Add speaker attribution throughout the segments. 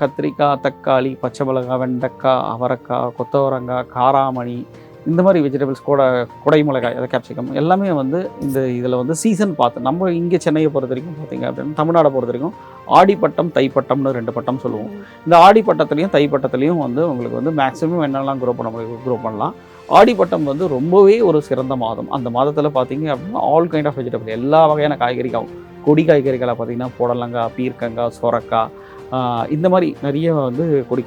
Speaker 1: கத்திரிக்காய் தக்காளி பச்சை மிளகாய் வெண்டைக்காய் அவரைக்காய் கொத்தவரங்காய் காராமணி இந்த மாதிரி வெஜிடபிள்ஸ் கூட குடை மிளகாய் அதை கேப்சிகம் எல்லாமே வந்து இந்த இதில் வந்து சீசன் பார்த்து நம்ம இங்கே சென்னையை பொறுத்த வரைக்கும் பார்த்திங்க அப்படின்னா தமிழ்நாடை பொறுத்த வரைக்கும் ஆடிப்பட்டம் தைப்பட்டம்னு ரெண்டு பட்டம் சொல்லுவோம். இந்த ஆடிப்பட்டத்துலேயும் தைப்பட்டத்துலேயும் வந்து உங்களுக்கு வந்து மேக்ஸிமம் என்னெல்லாம் குரோ பண்ண முடியும் குரோ பண்ணலாம். ஆடிப்பட்டம் வந்து ரொம்பவே ஒரு சிறந்த மாதம். அந்த மாதத்தில் பார்த்தீங்க அப்படின்னா ஆல் கைண்ட் ஆஃப் வெஜிடபிள் எல்லா வகையான காய்கறிகளும் கொடி காய்கறிகளை பார்த்தீங்கன்னா புடலங்காய் பீர்க்கங்காய் சொரக்காய் இந்த மாதிரி நிறைய வந்து கொடி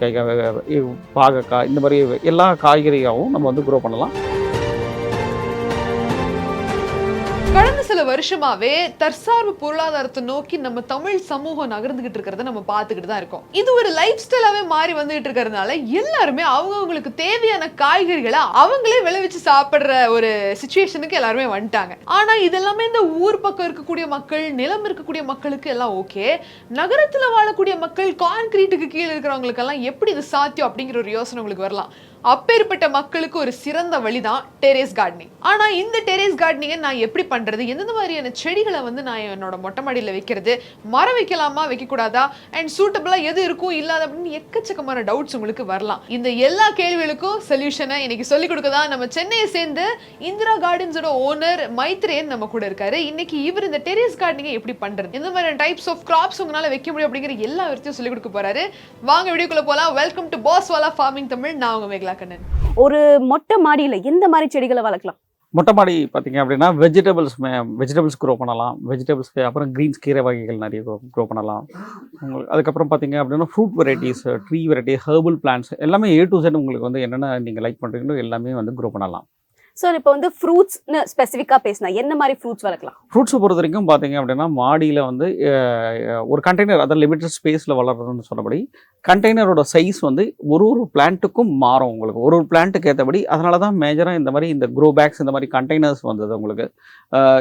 Speaker 1: பாகக்காய் இந்த மாதிரி எல்லா காய்கறியாகவும் நம்ம வந்து க்ரோ பண்ணலாம்.
Speaker 2: சில வருஷமாவே தற்சார்பு பொருளாதாரத்தை நோக்கி நம்ம தமிழ் சமூகம் நகர்ந்துகிட்டு இருக்கிறத நம்ம பார்த்துக்கிட்டு தான் இருக்கோம். இது ஒரு லைஃப் ஸ்டைலாவே மாறி வந்துகிட்டு இருக்கிறதுனால எல்லாருமே அவங்கவுங்களுக்கு தேவையான காய்கறிகளை அவங்களே விளைவிச்சு சாப்பிடுற ஒரு சுச்சுவேஷனுக்கு எல்லாருமே வந்துட்டாங்க. ஆனா இதெல்லாமே இந்த ஊர் பக்கம் இருக்கக்கூடிய மக்கள் நிலம் இருக்கக்கூடிய மக்களுக்கு எல்லாம் ஓகே நகரத்துல வாழக்கூடிய மக்கள் கான்கிரீட்டுக்கு கீழே இருக்கிறவங்களுக்கு எல்லாம் எப்படி இது சாத்தியம் அப்படிங்கிற ஒரு யோசனை உங்களுக்கு வரலாம். அப்பேற்பட்ட மக்களுக்கு ஒரு சிறந்த வழிதான் டெரேஸ் கார்டனிங். ஆனா இந்த டெரேஸ் கார்டனிங்கை நான் எப்படி பண்றது? எந்தெந்த மாதிரியான செடிகளை வந்து நான் என்னோட மொட்டை மாடியில் வைக்கிறது? மரம் வைக்கலாமா? வைக்கக்கூடாதா? அண்ட் சூட்டபிளா எது இருக்கும்? இல்லாத அப்படின்னு எக்கச்சக்கமான டவுட்ஸ் உங்களுக்கு வரலாம். இந்த எல்லா கேள்விகளுக்கும் சொல்யூஷனை இன்னைக்கு சொல்லிக் கொடுக்க தான் நம்ம சென்னையை சேர்ந்து இந்திரா கார்டன்ஸோட ஓனர் மைத்ரேயன் நம்ம கூட இருக்காரு. இன்னைக்கு இவர் இந்த டெரேஸ் கார்டனிங்கை எப்படி பண்றது? எந்த மாதிரியான டைப்ஸ் ஆஃப் கிராப்ஸ் உங்களால வைக்க முடியும் அப்படிங்கிற எல்லா விஷயத்தையும் சொல்லிக் கொடுக்க போறாரு. வாங்க வீடியோக்குள்ள போலாம். Welcome to Boss Wala farming Tamil நான் உங்க மேகலா. கண்ணன்.
Speaker 3: ஒரு மொட்டை மாடியில் எந்த மாதிரி செடிகளை வளர்க்கலாம்?
Speaker 1: மொட்டை மாடி பார்த்தீங்க அப்படின்னா வெஜிடபிள்ஸ் வெஜிடபிள்ஸ் க்ரோ பண்ணலாம். வெஜிடபிள்ஸ் அப்புறம் க்ரீன்ஸ் கீரை வகைகள் நிறைய க்ரோ பண்ணலாம். உங்களுக்கு அதுக்கப்புறம் பார்த்தீங்க அப்படின்னா fruit varieties tree variety herbal plants எல்லாமே ஏ டு செட் உங்களுக்கு வந்து என்னென்ன நீங்கள் லைக் பண்ணுறீங்களோ எல்லாமே வந்து க்ரோ பண்ணலாம்.
Speaker 3: சார் இப்போ வந்து ஃப்ரூட்ஸ்னு ஸ்பெசிஃபிக்காக பேசினா என்ன மாதிரி ஃப்ரூட்ஸ் வளர்க்கலாம்?
Speaker 1: ஃப்ரூட்ஸை பொறுத்த வரைக்கும் பார்த்தீங்க அப்படின்னா மாடியில் வந்து ஒரு கண்டெய்னர் அதாவது லிமிட்டட் ஸ்பேஸில் வளர்றதுன்னு சொன்னபடி கண்டெய்னரோட சைஸ் வந்து ஒரு ஒரு பிளான்ட்டுக்கும் மாறும் உங்களுக்கு. ஒரு ஒரு பிளான்ட்டுக்கு ஏற்றபடி அதனால தான் மேஜராக இந்த மாதிரி இந்த க்ரோ பேக்ஸ் இந்த மாதிரி கண்டெய்னர்ஸ் வந்தது உங்களுக்கு.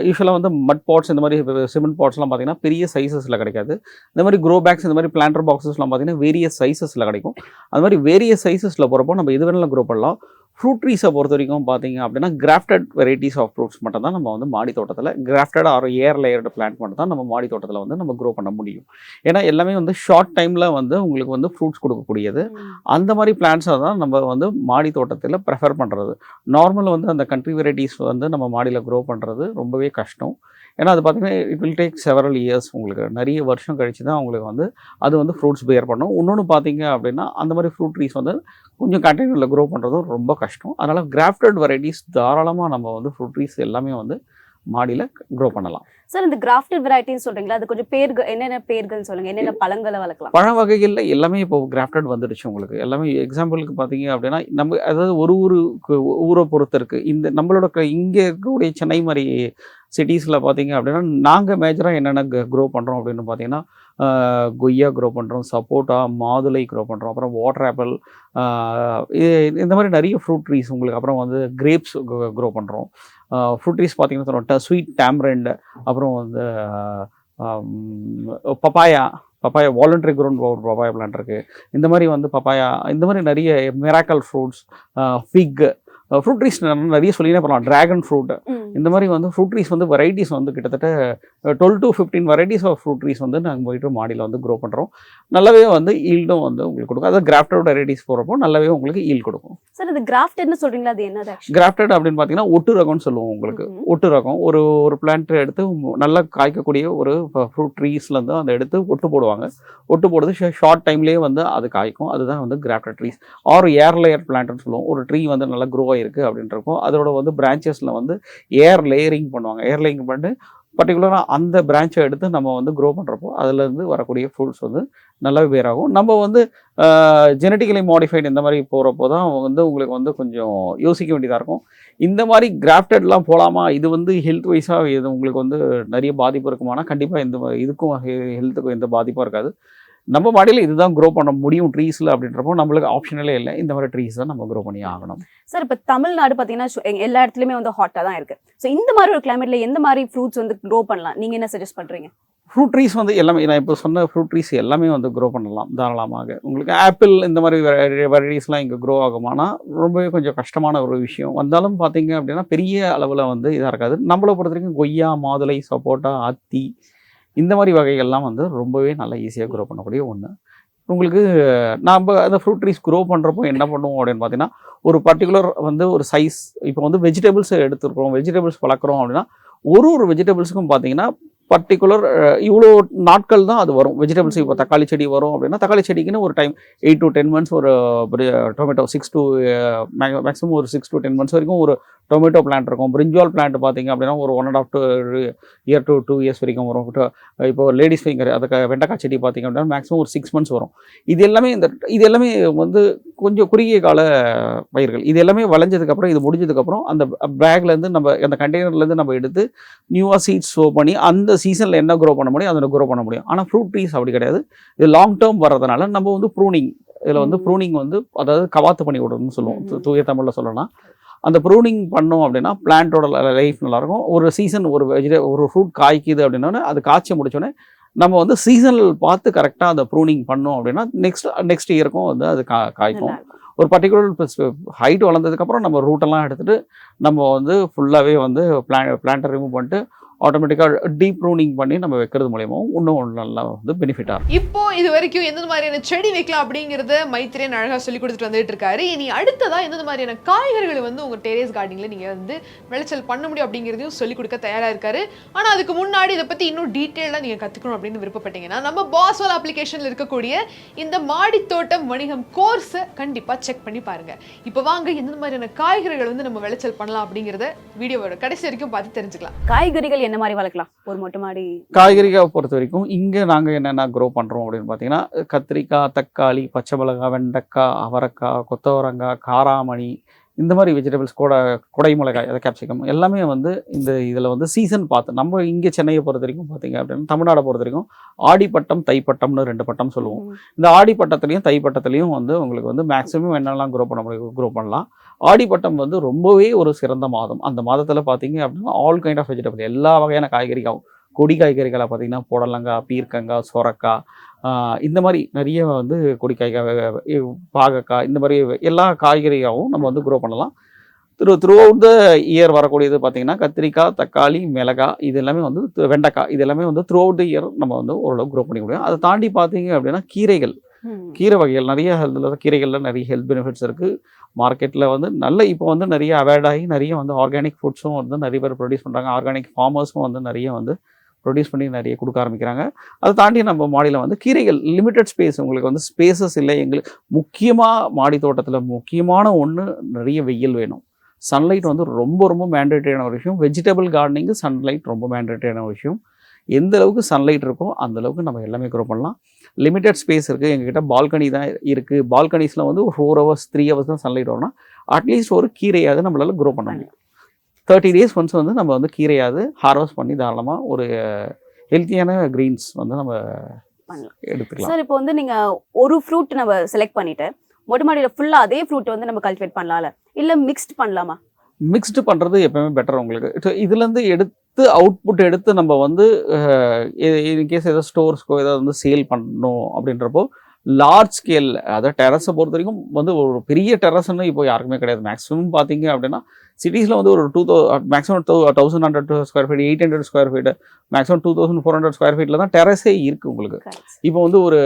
Speaker 1: யூஸ்வலாக வந்து மட் பாட்ஸ் இந்த மாதிரி சிமெண்ட் பாட்ஸ்லாம் பார்த்தீங்கன்னா பெரிய சைஸஸில் கிடைக்காது. இந்த மாதிரி க்ரோ பேக்ஸ் இந்த மாதிரி பிளான்டர் பாக்ஸஸ்லாம் பார்த்தீங்கன்னா வேரியஸ் சைஸஸில் கிடைக்கும். அது மாதிரி வேரியஸ் சைஸஸில் போகிறப்போ நம்ம எது வேணாலும் க்ரோ பண்ணலாம். ஃப்ரூட் ட்ரீஸை பொறுத்த வரைக்கும் பார்த்தீங்க அப்படின்னா கிராஃப்டட் வெரைட்டிஸ் ஆஃப் ஃப்ரூட்ஸ் மட்டும் தான் நம்ம வந்து மாடி தோட்டத்தில் grafted or air layered plant மட்டும் தான் நம்ம மாடி தோட்டத்தில் வந்து நம்ம க்ரோ பண்ண முடியும். ஏன்னா எல்லாமே வந்து ஷார்ட் டைமில் வந்து உங்களுக்கு வந்து ஃப்ரூட்ஸ் கொடுக்கக்கூடியது. அந்த மாதிரி பிளான்ஸை தான் நம்ம வந்து மாடி தோட்டத்தில் ப்ரெஃபர் பண்ணுறது நார்மல் வந்து அந்த கண்ட்ரி வெரைட்டிஸ் வந்து நம்ம மாடியில் க்ரோ பண்ணுறது ரொம்பவே கஷ்டம். ஏன்னா அது பார்த்தீங்கன்னா it will take several years உங்களுக்கு. நிறைய வருஷம் கழிச்சு தான் உங்களுக்கு வந்து அது வந்து ஃப்ரூட்ஸ் பேர் பண்ணும். இன்னொன்று பார்த்தீங்க அப்படின்னா அந்த மாதிரி ஃப்ரூட் ட்ரீஸ் வந்து கொஞ்சம் கண்டெய்னரில் க்ரோ பண்ணுறதும் ரொம்ப கஷ்டம். அதனால் கிராஃப்டட் வெரைட்டிஸ் தாராளமாக நம்ம வந்து ஃப்ரூட் ட்ரீஸ் எல்லாமே வந்து மாடியில் க்ரோ பண்ணலாம்.
Speaker 3: சார் இந்த கிராஃப்டட் வெரைட்டின்னு சொல்றீங்களா? அது கொஞ்சம் பேர்கள் என்னென்ன பேர்கள் சொல்லுங்க? என்னென்ன பழங்களை வளர்க்கலாம்?
Speaker 1: பழ வகைகளில் எல்லாமே இப்போ கிராஃப்டட் வந்துடுச்சு உங்களுக்கு. எல்லாமே எக்ஸாம்பிளுக்கு பார்த்தீங்க அப்படின்னா நம்ம அதாவது ஒரு ஊரு ஊரை பொறுத்து இருக்கு. இந்த நம்மளோட இங்கே இருக்கக்கூடிய சென்னை மாதிரி சிட்டிஸில் பார்த்தீங்க அப்படின்னா நாங்கள் மேஜராக என்னென்ன க்ரோ பண்ணுறோம் அப்படின்னு பார்த்தீங்கன்னா கொய்யா க்ரோ பண்ணுறோம் சப்போட்டா மாதுளை க்ரோ பண்ணுறோம் அப்புறம் வாட்டர் ஆப்பிள் இந்த மாதிரி நிறைய ஃப்ரூட் ட்ரீஸ் உங்களுக்கு அப்புறம் வந்து கிரேப்ஸ் க்ரோ பண்ணுறோம் ஃப்ரூட் ட்ரீஸ் பார்த்தீங்கன்னா ஸ்வீட் டேம்ரெண்ட் அப்புறம் வந்து பப்பாயா பப்பாயா வாலண்டரி க்ரௌண்ட் ஒரு பப்பாயா பிளான்ட் இருக்குது இந்த மாதிரி வந்து பப்பாயா இந்த மாதிரி நிறைய miracle fruits fig fruit trees நிறைய சொல்லினே போகலாம் ட்ராகன் ஃப்ரூட் இந்த மாதிரி வந்து ஃப்ரூட் ட்ரீஸ் வந்து வெரைட்டிஸ் வந்து கிட்டத்தட்ட twelve to fifteen varieties of fruit trees வந்து நாங்கள் போயிட்டு மாடியில் வந்து க்ரோ பண்ணுறோம் நல்லாவே வந்து ஈல்டும் வந்து உங்களுக்கு கொடுக்கும். அதாவது கிராஃப்டட் வெரைட்டிஸ் போகிறப்போ நல்லாவே உங்களுக்கு ஈல் கொடுக்கும்.
Speaker 3: சார் இது கிராஃப்டட்னு சொல்றீங்களா? அது என்னது
Speaker 1: கிராஃப்டட் அப்படின்னு பார்த்தீங்கன்னா ஒட்டு ரகம்னு சொல்லுவோம் உங்களுக்கு. ஒட்டு ரகம். ஒரு ஒரு பிளான்ட் எடுத்து நல்லா காய்க்கக்கூடிய ஒரு ஃப்ரூட் ட்ரீஸ்லேருந்து அந்த எடுத்து ஒட்டு போடுவாங்க. ஒட்டு போடுறது ஷார்ட் டைம்லேயே வந்து அது காய்க்கும். அதுதான் வந்து grafted trees or air layer பிளான்ட்னு சொல்லுவோம். ஒரு ட்ரீ வந்து நல்லா க்ரோ ஆயிருக்கு அப்படின்றப்போ அதோட வந்து பிரான்ச்சஸில் வந்து ஏர் லேயரிங் பண்ணுவாங்க. ஏர் லேயரிங் பண்ணிட்டு பர்டிகுலராக அந்த பிரான்ச்சை எடுத்து நம்ம வந்து க்ரோ பண்ணுறப்போ அதுலேருந்து வரக்கூடிய ஃப்ரூட்ஸ் வந்து நல்லாவே பேர் ஆகும். நம்ம வந்து ஜெனட்டிக்கலி மாடிஃபைடு இந்த மாதிரி போகிறப்போ தான் வந்து உங்களுக்கு வந்து கொஞ்சம் யோசிக்க வேண்டியதாக இருக்கும். இந்த மாதிரி கிராஃப்டட்லாம் போகலாமா இது வந்து ஹெல்த் வைஸாக இது உங்களுக்கு வந்து நிறைய பாதிப்பு இருக்குமானா கண்டிப்பாக இந்த இதுக்கும் ஹெல்த்துக்கும் எந்த பாதிப்பும் இருக்காது. நம்ம மாடியில் இதுதான் க்ரோ பண்ண முடியும் ட்ரீஸில் அப்படின்றப்போ நம்மளுக்கு ஆப்ஷனலே இல்லை. இந்த மாதிரி ட்ரீஸ் தான் நம்ம க்ரோ பண்ணி ஆகணும்.
Speaker 3: சார் இப்போ தமிழ்நாடு பார்த்தீங்கன்னா எல்லா இடத்துலயுமே வந்து ஹாட்டாக தான் இருக்கு. ஸோ இந்த மாதிரி ஒரு கிளைமேட்ல எந்த மாதிரி ஃப்ரூட்ஸ் வந்து க்ரோ பண்ணலாம்? நீங்க என்ன சஜஸ்ட் பண்றீங்க?
Speaker 1: ஃப்ரூட் ட்ரீஸ் வந்து எல்லாமே நான் இப்போ சொன்ன ஃப்ரூட் ட்ரீஸ் எல்லாமே வந்து க்ரோ பண்ணலாம் தாராளமாக. உங்களுக்கு ஆப்பிள் இந்த மாதிரி வெரைட்டிஸ்லாம் இங்கே க்ரோ ஆகுமானா ரொம்பவே கொஞ்சம் கஷ்டமான ஒரு விஷயம். வந்தாலும் பார்த்தீங்க அப்படின்னா பெரிய அளவில் வந்து இதாக இருக்காது. நம்மளை பொறுத்த வரைக்கும் கொய்யா மாதுளை சப்போட்டா அத்தி இந்த மாதிரி வகைகள்லாம் வந்து ரொம்பவே நல்லா ஈஸியாக க்ரோ பண்ணக்கூடிய ஒன்று உங்களுக்கு நாம் அந்த ஃப்ரூட் ட்ரீஸ் க்ரோ பண்ணுறப்போ என்ன பண்ணுவோம் அப்படின்னு பார்த்தீங்கன்னா ஒரு பர்டிகுலர் வந்து ஒரு சைஸ் இப்போ வந்து வெஜிடபிள்ஸ் எடுத்துருக்கோம் வெஜிடபிள்ஸ் வளர்க்குறோம் அப்படின்னா ஒரு ஒரு வெஜிடபிள்ஸுக்கும் பார்த்தீங்கன்னா பர்டிகுலர் இவ்வளோ நாட்கள் தான் அது வரும். வெஜிடபிள்ஸ் இப்போ தக்காளி செடி வரும் அப்படின்னா தக்காளி செடிக்குன்னு ஒரு time eight to ten months ஒரு டொமேட்டோ சிக்ஸ் டு மேக்ஸிமம் ஒரு சிக்ஸ் டு டென் மந்த்ஸ் வரைக்கும் ஒரு டொமேட்டோ பிளான்ட் இருக்கும். பிரிஞ்சுவால் பிளான்ட் பார்த்தீங்க அப்படின்னா ஒரு one and half two year to two years வரைக்கும் வரும். இப்போ லேடிஸ் ஃபிங்கர் அதுக்கு வெண்டைக்காய் செடி பார்த்தீங்க அப்படின்னா மேக்ஸிமம் ஒரு சிக்ஸ் மந்த்ஸ் வரும். இது எல்லாமே இந்த இது எல்லாமே வந்து கொஞ்சம் குறுகிய கால பயிர்கள். இது எல்லாமே வளைஞ்சதுக்கப்புறம் இது முடிஞ்சதுக்கப்புறம் அந்த பேக்லேருந்து நம்ம அந்த கண்டெய்னர்லேருந்து நம்ம எடுத்து நியூவாக சீட்ஸ் ஷோ பண்ணி அந்த சீசனில் என்ன க்ரோ பண்ண முடியும் அதில் க்ரோ பண்ண முடியும். ஆனால் ஃப்ரூட் ட்ரீஸ் அப்படி கிடையாது. இது லாங் டேர்ம் வர்றதுனால நம்ம வந்து ப்ரூனிங் இதில் வந்து. ப்ரூனிங் வந்து அதாவது கவாத்து பண்ணி விடுறதுன்னு சொல்லுவோம். தூய தமிழில் சொல்லலாம் அந்த ப்ரூனிங் பண்ணோம் அப்படின்னா பிளான்ட்டோட லைஃப் நல்லாயிருக்கும். ஒரு சீசன் ஒரு வெஜிடே ஒரு ஃப்ரூட் காய்க்குது அப்படின்னோடனே அது காய்ச்சி முடிச்சோடனே நம்ம வந்து சீசனல் பார்த்து கரெக்டாக அதை ப்ரூனிங் பண்ணோம் அப்படின்னா நெக்ஸ்ட் நெக்ஸ்ட் இயருக்கும் வந்து அது கா காய்க்கும். ஒரு பர்டிகுலர் ஹைட் வளர்ந்ததுக்கப்புறம் நம்ம ரூட்டெல்லாம் எடுத்துகிட்டு நம்ம வந்து ஃபுல்லாகவே வந்து பிளான் பிளான்ட்டை ரிமூவ் பண்ணிட்டு ஆட்டோமேட்டிக்காக டீப் ப்ரூனிங் பண்ணி நம்ம வைக்கிறது மூலியமாகவும் இன்னும் ஒன்று நல்லா வந்து பெனிஃபிட்டாக இருக்கும்.
Speaker 2: இப்போ இது வரைக்கும் எந்தெந்த மாதிரியான செடி வைக்கலாம் அப்படிங்கறத மைத்திரன் அழகா சொல்லி கொடுத்துட்டு வந்துட்டு இருக்காரு. இனி அடுத்ததா எந்தெந்த மாதிரியான காய்கறிகளை வந்து உங்க டெரேஸ் கார்டனிங்ல நீங்க வந்து விளைச்சல் பண்ண முடியும் அப்படிங்கிறதையும் சொல்லி கொடுக்க தயாரா இருக்காரு. ஆனா அதுக்கு முன்னாடி இதை பத்தி இன்னும் டீட்டெயிலாக நீங்க கத்துக்கணும் அப்படின்னு விருப்பப்பட்டீங்கன்னா நம்ம பாஸ்வால் அப்ளிகேஷன்ல இருக்கக்கூடிய இந்த மாடி தோட்டம் வணிகம் கோர்ஸை கண்டிப்பா செக் பண்ணி பாருங்க. இப்போ வாங்க எந்தெந்த மாதிரியான காய்கறிகள் வந்து நம்ம விளைச்சல் பண்ணலாம் அப்படிங்கறத வீடியோவோட கடைசி வரைக்கும் பார்த்து தெரிஞ்சுக்கலாம்.
Speaker 3: காய்கறிகள் என்ன மாதிரி வளர்க்கலாம்? ஒரு மொட்டை மாடி.
Speaker 1: காய்கறிக்காய் பொறுத்த வரைக்கும் இங்கே நாங்கள் என்னென்ன க்ரோ பண்ணுறோம் அப்படின்னு பார்த்தீங்கன்னா கத்திரிக்காய் தக்காளி பச்சை மிளகாய் வெண்டைக்காய் அவரைக்காய் கொத்தவரங்காய் காராமணி இந்த மாதிரி வெஜிடபிள்ஸ் கூட குடை மிளகாய் அதை கேப்சிகம் எல்லாமே வந்து இந்த இதில் வந்து சீசன் பார்த்து நம்ம இங்கே சென்னையை பொறுத்த வரைக்கும் பார்த்தீங்க அப்படின்னா தமிழ்நாடை பொறுத்த வரைக்கும் ஆடிப்பட்டம் தைப்பட்டம்னு ரெண்டு பட்டம் சொல்லுவோம். இந்த ஆடிப்பட்டத்துலையும் தைப்பட்டத்துலையும் வந்து உங்களுக்கு வந்து மேக்ஸிமம் என்னெல்லாம் க்ரோ பண்ண முடியும் க்ரோ பண்ணலாம். ஆடிப்பட்டம் வந்து ரொம்பவே ஒரு சிறந்த மாதம். அந்த மாதத்தில் பார்த்தீங்க அப்படின்னா ஆல் கைண்ட் ஆஃப் வெஜிடபிள் எல்லா வகையான காய்கறிகளும் கொடி காய்கறிகளை பார்த்தீங்கன்னா புடலங்காய் பீர்க்கங்காய் சொரக்காய் இந்த மாதிரி நிறைய வந்து கொடி காய்காய் பாகக்காய் இந்த மாதிரி எல்லா காய்கறியாகவும் நம்ம வந்து க்ரோ பண்ணலாம். திரு த்ரூ அவுட் த இயர் வரக்கூடியது பார்த்திங்கன்னா கத்திரிக்காய் தக்காளி மிளகாய் இது எல்லாமே வந்து வெண்டைக்காய் இது எல்லாமே வந்து த்ரூ அவுட் த இயர் நம்ம வந்து ஓரளவு க்ரோ பண்ணிக்க முடியும் அதை தாண்டி பார்த்தீங்க அப்படின்னா கீரைகள் கீரை வகைகள் நிறைய ஹெல்த்தில் கீரைகளில் நிறைய ஹெல்த் பெனிஃபிட்ஸ் இருக்குது மார்க்கெட்டில் வந்து நல்ல இப்போ வந்து நிறைய அவேர்ட் ஆகி நிறைய வந்து ஆர்கானிக் ஃபுட்ஸும் வந்து நிறைய பேர் ப்ரொடியூஸ் பண்ணுறாங்க ஆர்கானிக் ஃபார்மர்ஸும் வந்து நிறைய வந்து ப்ரொடியூஸ் பண்ணி நிறைய கொடுக்க ஆரம்பிக்கிறாங்க. அதை தாண்டி நம்ம மாடியில் வந்து கீரைகள் லிமிட்டட் ஸ்பேஸ் உங்களுக்கு வந்து ஸ்பேசஸ் இல்லை. எங்களுக்கு முக்கியமாக மாடி தோட்டத்தில் முக்கியமான ஒன்று நிறைய வெயில் வேணும். சன்லைட் வந்து ரொம்ப ரொம்ப மேண்டேட்டரியான ஒரு விஷயம். வெஜிடபிள் கார்டனிங்கு சன்லைட் ரொம்ப மேண்டேட்டரியான ஒரு விஷயம். எந்த அளவுக்கு சன்லைட் இருக்கோ அந்த அளவுக்கு நம்ம எல்லாமே க்ரோ பண்ணலாம். லிமிட்டட் ஸ்பேஸ் இருக்குது எங்ககிட்ட பால்கனி தான் இருக்குது பால்கனிஸில் வந்து ஒரு ஃபோர் ஹவர்ஸ் த்ரீ ஹவர்ஸ் தான் சன்லைட் வரும்னா அட்லீஸ்ட் ஒரு கீரையாவது நம்மளால க்ரோ பண்ண முடியும். தேர்ட்டி டேஸ் ஒன்ஸ் வந்து நம்ம வந்து கீரையாவது ஹார்வெஸ்ட் பண்ணி தாராளமாக ஒரு ஹெல்த்தியான க்ரீன்ஸ் வந்து நம்ம
Speaker 3: பண்ணலாம்.
Speaker 1: எடுத்துக்கலாம்.
Speaker 3: சார் இப்போ வந்து நீங்க ஒரு ஃப்ரூட் நம்ம செலக்ட் பண்ணிட்டு மொட்டை மாடியில ஃபுல்லா அதே ஃப்ரூட் வந்து நம்ம கல்டிவேட் பண்ணலாம்ல? இல்ல மிக்ஸ்ட் பண்ணலாமா?
Speaker 1: மிக்ஸ்டு பண்ணுறது எப்பவுமே பெட்டர் உங்களுக்கு. இதுலேருந்து எடுத்து அவுட்புட் எடுத்து நம்ம வந்து இன்கேஸ் ஏதோ ஸ்டோர்ஸ்க்கோ ஏதாவது வந்து சேல் பண்ணணும் அப்படின்றப்போ லார்ஜ் ஸ்கேல் அதாவது டெரஸை பொறுத்த வரைக்கும் வந்து ஒரு பெரிய டெரஸ்ன்னு இப்போ யாருக்குமே கிடையாது. மேக்ஸிமம் பார்த்தீங்க அப்படின்னா சிட்டிஸில் வந்து ஒரு two thou maximum two thousand hundred square feet eight hundred square feet maximum two thousand four hundred square ஃபீட்டில் தான் டெரஸே இருக்குது உங்களுக்கு. இப்போ வந்து ஒரு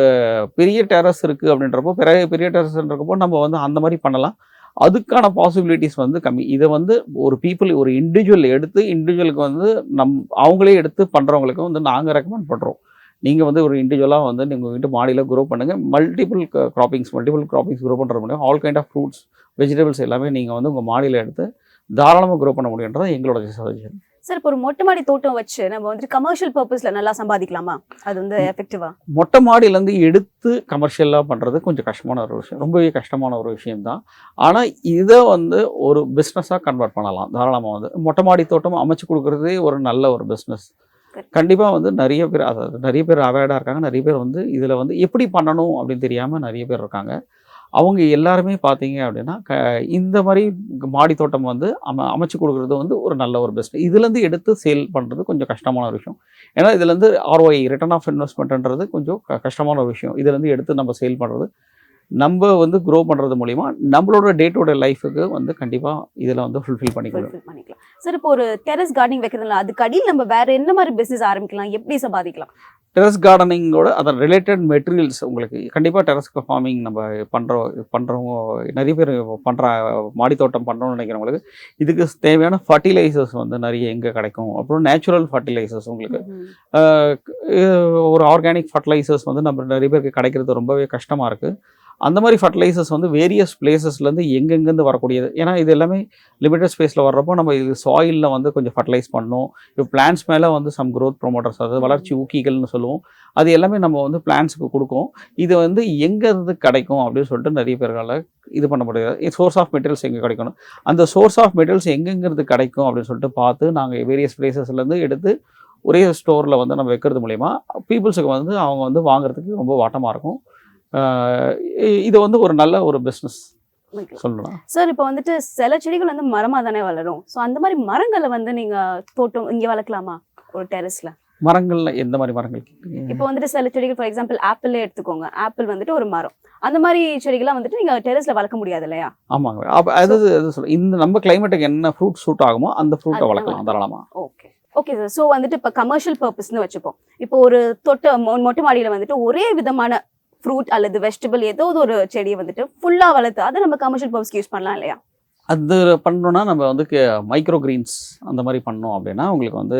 Speaker 1: பெரிய டெரஸ் இருக்குது அப்படின்றப்போ பெரிய பெரிய டெரஸ்ன்றப்போ நம்ம வந்து அந்த மாதிரி பண்ணலாம். அதுக்கான பாசிபிலிட்டிஸ் வந்து கம்மி. இதை வந்து ஒரு பீப்புள் ஒரு இண்டிவிஜுவல் எடுத்து இண்டிவிஜுவலுக்கு வந்து நம் அவங்களே எடுத்து பண்ணுறவங்களுக்கு வந்து நாங்கள் ரெக்கமெண்ட் பண்ணுறோம் நீங்கள் வந்து ஒரு இண்டிவிஜுவலாக வந்து நீங்கள் வீட்டு மாடியில் க்ரோ பண்ணுங்கள் multiple croppings multiple croppings grow பண்ணுற முடியும். All kind of fruits vegetables எல்லாமே நீங்கள் வந்து உங்கள் மாடியில் எடுத்து தாராளமாக க்ரோ பண்ண முடியுன்றது எங்களோட சஜஷன்
Speaker 3: சார் இப்போ ஒரு மொட்டை மாடி தோட்டம் வச்சு நம்ம வந்து கமர்ஷியல் பர்பஸ்ல நல்லா சம்பாதிக்கலாமா? அது வந்து எஃபெக்டிவா
Speaker 1: மொட்டை மாடியிலேருந்து எடுத்து கமர்ஷியலாக பண்ணுறது கொஞ்சம் கஷ்டமான ஒரு விஷயம். ரொம்பவே கஷ்டமான ஒரு விஷயம்தான். ஆனால் இதை வந்து ஒரு பிஸ்னஸாக கன்வெர்ட் பண்ணலாம். தாராளமாக வந்து. மொட்டை மாடி தோட்டம் அமைச்சு கொடுக்குறதே ஒரு நல்ல ஒரு பிஸ்னஸ். கண்டிப்பாக வந்து நிறைய பேர் அதாவது நிறைய பேர் அவேர்டாக இருக்காங்க. நிறைய பேர் வந்து இதில் வந்து எப்படி பண்ணணும் அப்படின்னு தெரியாமல் நிறைய பேர் இருக்காங்க. அவங்க எல்லாருமே பார்த்தீங்க அப்படின்னா க இந்த மாதிரி மாடி தோட்டம் வந்து அம அமைச்சு கொடுக்குறது வந்து ஒரு நல்ல ஒரு பெஸ்ட் இதுலேருந்து எடுத்து சேல் பண்ணுறது கொஞ்சம் கஷ்டமான ஒரு விஷயம். ஏன்னா இதுலேருந்து ஆர்ஒஐ ரிட்டர்ன் ஆஃப் இன்வெஸ்ட்மெண்ட்ன்றது கொஞ்சம் க- கஷ்டமான ஒரு விஷயம். இதுலேருந்து எடுத்து நம்ம சேல் பண்ணுறது நம்ம வந்து க்ரோ பண்ணுறது மூலிமா நம்மளோட டே டு டே லைஃபுக்கு வந்து கண்டிப்பாக இதில் வந்து ஃபுல்ஃபில்
Speaker 3: ஃபுல்ஃபில் பண்ணிக்கலாம். சார் இப்போ ஒரு டெரஸ் கார்டனிங் வைக்கிறதுல அதுக்கு அடியில் நம்ம வேற என்ன மாதிரி பிசினஸ் ஆரம்பிக்கலாம்? எப்படி சம்பாதிக்கலாம்
Speaker 1: டெரஸ் கார்டனிங்கோட அதன் ரிலேட்டட் மெட்டீரியல்ஸ் உங்களுக்கு கண்டிப்பாக டெரஸ் ஃபார்மிங் நம்ம பண்ணுறோம் பண்ணுறவங்க நிறைய பேர் பண்ணுற மாடி தோட்டம் பண்ணுறோம்னு நினைக்கிறவங்களுக்கு இதுக்கு தேவையான ஃபர்டிலைசர்ஸ் வந்து நிறைய எங்கே கிடைக்கும்? அப்புறம் நேச்சுரல் ஃபர்டிலைசர்ஸ் உங்களுக்கு. ஒரு ஆர்கானிக் ஃபர்டிலைசர்ஸ் வந்து நம்ம நிறைய பேருக்கு கிடைக்கிறது ரொம்பவே கஷ்டமாக இருக்குது அந்த மாதிரி ஃபர்டிலைசர்ஸ் வந்து வேரியஸ் பிளேசஸ்லேருந்து எங்கெங்கேருந்து வரக்கூடியது? ஏன்னா இது எல்லாமே லிமிட்டட் ஸ்பேஸில் வர்றப்போ நம்ம இது சாயிலில் வந்து கொஞ்சம் ஃபர்டிலைஸ் பண்ணணும். இப்போ பிளான்ஸ் மேலே வந்து சம் க்ரோத் ப்ரொமோட்டர்ஸ் அதாவது வளர்ச்சி ஊக்கிகள்னு சொல்லுவோம். அது எல்லாமே நம்ம வந்து பிளான்ஸுக்கு கொடுக்கும். இது வந்து எங்கேருந்து கிடைக்கும் அப்படின்னு சொல்லிட்டு நிறைய பேர்களால் இது பண்ண முடியாது. சோர்ஸ் ஆஃப் மெட்டீரியல்ஸ் எங்கே கிடைக்கணும்? அந்த சோர்ஸ் ஆஃப் மெட்டீரியல்ஸ் எங்கெங்கிறது கிடைக்கும் அப்படின்னு சொல்லிட்டு பார்த்து நாங்கள் வேரியஸ் பிளேசஸ்லேருந்து எடுத்து ஒரே ஸ்டோரில் வந்து நம்ம வைக்கிறது மூலயமா பீப்புள்ஸுக்கு வந்து அவங்க வந்து வாங்குறதுக்கு ரொம்ப வாட்டமாக இருக்கும். இது வந்து ஒரு நல்ல ஒரு பிஸ்னஸ் சொல்லலாம்
Speaker 3: சார் இப்போ வந்துட்டு சில செடிகள் வந்து மரமா தானே வளரும். ஸோ அந்த மாதிரி மரங்களை வந்து நீங்க தோட்டம் இங்க வளர்க்கலாமா? ஒரு டெரஸ்ல
Speaker 1: மரங்கள்ல எந்த மாதிரி மரங்கள்?
Speaker 3: இப்போ வந்துட்டு சில செடிகள் ஃபார் எக்ஸாம்பிள் ஆப்பிள் எடுத்துக்கோங்க. ஆப்பிள் வந்துட்டு ஒரு மரம். அந்த மாதிரி செடிகள்லாம் வந்துட்டு நீங்க டெரஸ்ல வளர்க்க முடியாது இல்லையா?
Speaker 1: ஆமாங்க. அப்போ அது அது சொல்ல இந்த நம்ம கிளைமேட்டுக்கு என்ன ஃப்ரூட் சூட் ஆகுமோ அந்த ஃப்ரூட்டை வளர்க்கலாம் தாராளமாக
Speaker 3: ஓகே ஓகே சார் ஸோ வந்துட்டு இப்போ கமர்ஷியல் பர்பஸ்னு வச்சுப்போம். இப்போ ஒரு தொட்ட மொட்டை மாடியில வந்துட்டு ஒரே விதமான ஃப்ரூட் அல்லது வெஜிடபிள் ஏதோ ஒரு செடியை வந்துட்டு ஃபுல்லா வளர்த்து அதை நம்ம கமர்ஷியல் பர்பஸ்க்கு யூஸ் பண்ணலாம் இல்லையா?
Speaker 1: அது பண்ணோம்னா நம்ம வந்து மைக்ரோ கிரீன்ஸ் அந்த மாதிரி பண்ணோம் அப்படின்னா உங்களுக்கு வந்து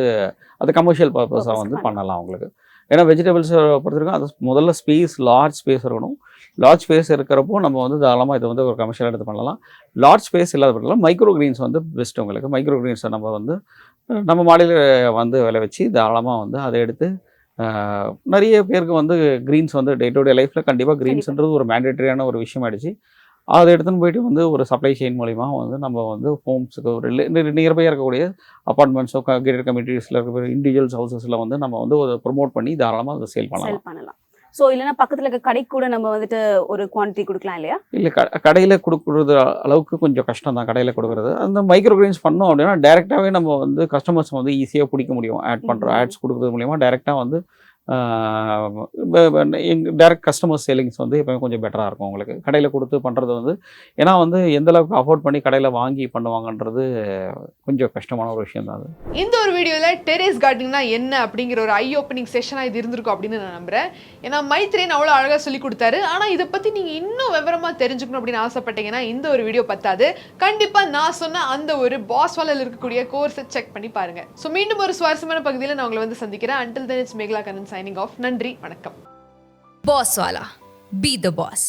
Speaker 1: அது கமர்ஷியல் பர்பஸாக வந்து
Speaker 3: பண்ணலாம்.
Speaker 1: பண்ணலாம் உங்களுக்கு. ஏன்னா வெஜிடபிள்ஸ் பொறுத்த வரைக்கும் அது முதல்ல ஸ்பேஸ் லார்ஜ் ஸ்பேஸ் இருக்கணும். லார்ஜ் ஸ்பேஸ் இருக்கிறப்போ நம்ம வந்து தாராளமாக இது வந்து ஒரு கமர்ஷியல் எடுத்து பண்ணலாம். லார்ஜ் ஸ்பேஸ் இல்லாத பட்சத்தில் மைக்ரோ கிரீன்ஸ் வந்து பெஸ்ட் உங்களுக்கு. மைக்ரோ கிரீன்ஸை நம்ம வந்து நம்ம மாடியில் வந்து விளை வச்சு தாராளமாக வந்து அதை எடுத்து நிறைய பேருக்கு வந்து க்ரீன்ஸ் வந்து டே டு டே லைஃப்பில் கண்டிப்பாக க்ரீன்ஸ்ன்றது ஒரு மேண்டேட்டரியான ஒரு விஷயம் ஆயிடுச்சு. அதை எடுத்துன்னு போயிட்டு வந்து ஒரு சப்ளை செயின் மூலிமா வந்து நம்ம வந்து ஹோம்ஸுக்கு ஒரு நியர்பை இருக்கக்கூடிய அப்பார்ட்மெண்ட்ஸோ கேட்டட் கம்யூனிட்டிஸில் இருக்கிற இண்டிவிஜுவல்ஸ் ஹவுசஸில் வந்து நம்ம வந்து ஒரு ப்ரொமோட் பண்ணி தாராளமாக அதை சேல் பண்ணலாம்.
Speaker 3: செல் பண்ணலாம். ஸோ இல்லைன்னா பக்கத்துல இருக்க கடைக்கு கூட நம்ம வந்துட்டு ஒரு குவான்டிட்டி கொடுக்கலாம் இல்லையா?
Speaker 1: இல்லை க கடையில் கொடுக்குறது அளவுக்கு கொஞ்சம் கஷ்டம் தான் கடையில் கொடுக்குறது. அந்த மைக்ரோ கிரெயின்ஸ் பண்ணோம் அப்படின்னா டேரெக்டாகவே நம்ம வந்து கஸ்டமர்ஸ் வந்து ஈஸியாக பிடிக்க முடியும். ஆட் பண்ணுறோம். ஆட்ஸ் கொடுக்குறது மூலிமா டேரெக்டாக வந்து எங்கள் டேரக்ட் கஸ்டமர் சேலிங்ஸ் வந்து எப்பவுமே கொஞ்சம் பெட்டராக இருக்கும் உங்களுக்கு. கடையில் கொடுத்து பண்ணுறது வந்து ஏன்னா வந்து எந்த அளவுக்கு அஃபோர்ட் பண்ணி கடையில் வாங்கி பண்ணுவாங்கன்றது கொஞ்சம் கஷ்டமான ஒரு விஷயம் தான் அது.
Speaker 2: இந்த ஒரு வீடியோவில் டெரேஸ் கார்டனிங்னா என்ன அப்படிங்கிற ஒரு ஐ ஓப்பனிங் செஷனாக இது இருந்திருக்கும் அப்படின்னு நான் நம்புறேன். ஏன்னா மைத்ரேன் அவ்வளோ அழகாக சொல்லி கொடுத்தாரு. ஆனால் இதை பற்றி நீங்கள் இன்னும் விவரமாக தெரிஞ்சுக்கணும் அப்படின்னு ஆசைப்பட்டீங்கன்னா இந்த ஒரு வீடியோ பத்தாது. கண்டிப்பாக நான் சொன்ன அந்த ஒரு பாஸ் வாலில் இருக்கக்கூடிய கோர்ஸை செக் பண்ணி பாருங்க. ஸோ மீண்டும் ஒரு சுவாரஸ்யமான பகுதியில் நான் உங்களை வந்து சந்திக்கிறேன். Until then it's Megala Kannan signing off நன்றி வணக்கம்
Speaker 4: பாஸ் வாலா பி த பாஸ்